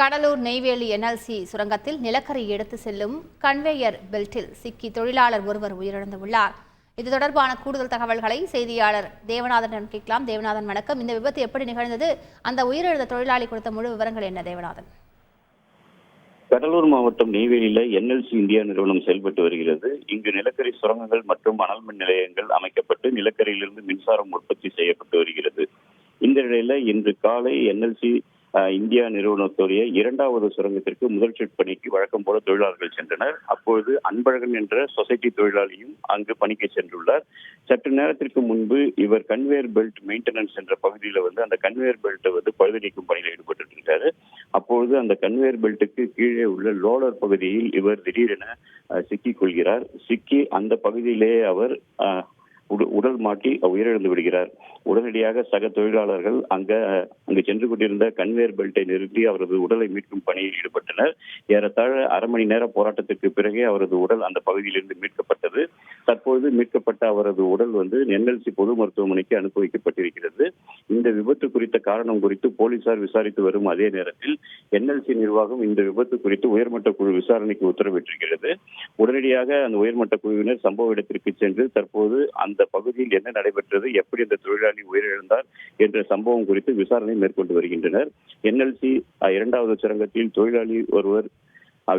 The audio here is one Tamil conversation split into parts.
கடலூர் நெய்வேலி என்எல்சி சுரங்கத்தில் நிலக்கரி எடுத்து செல்லும் கன்வேயர் பெல்ட்டில் சிக்கி தொழிலாளர் ஒருவர் உயிரிழந்துள்ளார். இது தொடர்பான கூடுதல் தகவல்களை செய்தியாளர் தேவநாதன் கேட்கலாம். தேவநாதன் வணக்கம். இந்த விபத்து எப்படி நிகழ்ந்தது? அந்த உயிரிழந்த தொழிலாளி கொடுத்த முழு விவரங்கள் என்ன தேவநாதன்? கடலூர் மாவட்டம் நெய்வேலியில என்எல்சி இந்தியா நிறுவனம் செயல்பட்டு வருகிறது. இங்கு நிலக்கரி சுரங்கங்கள் மற்றும் அனல் மின் நிலையங்கள் அமைக்கப்பட்டு நிலக்கரியிலிருந்து மின்சாரம் உற்பத்தி செய்யப்பட்டு வருகிறது. இந்த நிலையில இன்று காலை என்எல்சி இந்தியா நிறுவனத்துடைய இரண்டாவது சுரங்கத்திற்கு முதல் ஷிப்ட் பணிக்கு வழக்கம் போல தொழிலாளர்கள் சென்றனர். அப்பொழுது அன்பழகன் என்ற சொசைட்டி தொழிலாளியும் அங்கு பணிக்கு சென்றுள்ளார். சற்று நேரத்திற்கு முன்பு இவர் கன்வேயர் பெல்ட் மெயின்டெனன்ஸ் என்ற பகுதியில வந்து அந்த கன்வேயர் பெல்ட்டை வந்து பழுது நீக்கும் பணியில் ஈடுபட்டு இருக்காரு அப்பொழுது அந்த கன்வேயர் பெல்ட்டுக்கு கீழே உள்ள லோலர் பகுதியில் இவர் திடீரென சிக்கிக் கொள்கிறார். சிக்கி அந்த பகுதியிலேயே அவர் உடல் மாட்டி உயிரிழந்து விடுகிறார். உடனடியாக சக தொழிலாளர்கள் அங்க அங்கு சென்று கொண்டிருந்த கன்வேயர் பெல்ட்டை நிறுத்தி அவரது உடலை மீட்கும் பணியில் ஈடுபட்டனர். ஏறத்தாழ அரை மணி நேர போராட்டத்திற்கு பிறகே அவரது உடல் அந்த பகுதியிலிருந்து மீட்கப்பட்டது. தற்போது மீட்கப்பட்ட அவரது உடல் வந்து என்எல்சி பொது மருத்துவமனைக்கு அனுப்பி வைக்கப்பட்டிருக்கிறது. இந்த விபத்து குறித்த காரணம் குறித்து போலீசார் விசாரித்து வரும் அதே நேரத்தில் என்எல்சி நிர்வாகம் இந்த விபத்து குறித்து உயர்மட்ட குழு விசாரணைக்கு உத்தரவிட்டிருக்கிறது. உடனடியாக அந்த உயர்மட்ட குழுவினர் சம்பவ இடத்திற்கு சென்று தற்போது அந்த பகுதியில் என்ன நடைபெற்றது எப்படி அந்த தொழிலாளி உயிரிழந்தார் என்ற சம்பவம் குறித்து விசாரணை மேற்கொண்டு வருகின்றனர். என்எல்சி இரண்டாவது சுரங்கத்தில் தொழிலாளி ஒருவர்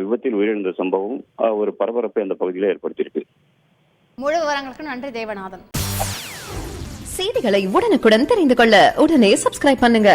விபத்தில் உயிரிழந்த சம்பவம் ஒரு பரபரப்பை அந்த பகுதியில் ஏற்படுத்தியிருக்கு. முழு விவரங்களுக்கு நன்றி தேவநாதன். செய்திகளை உடனுக்குடன் தெரிந்து கொள்ள உடனே சப்ஸ்கிரைப் பண்ணுங்க.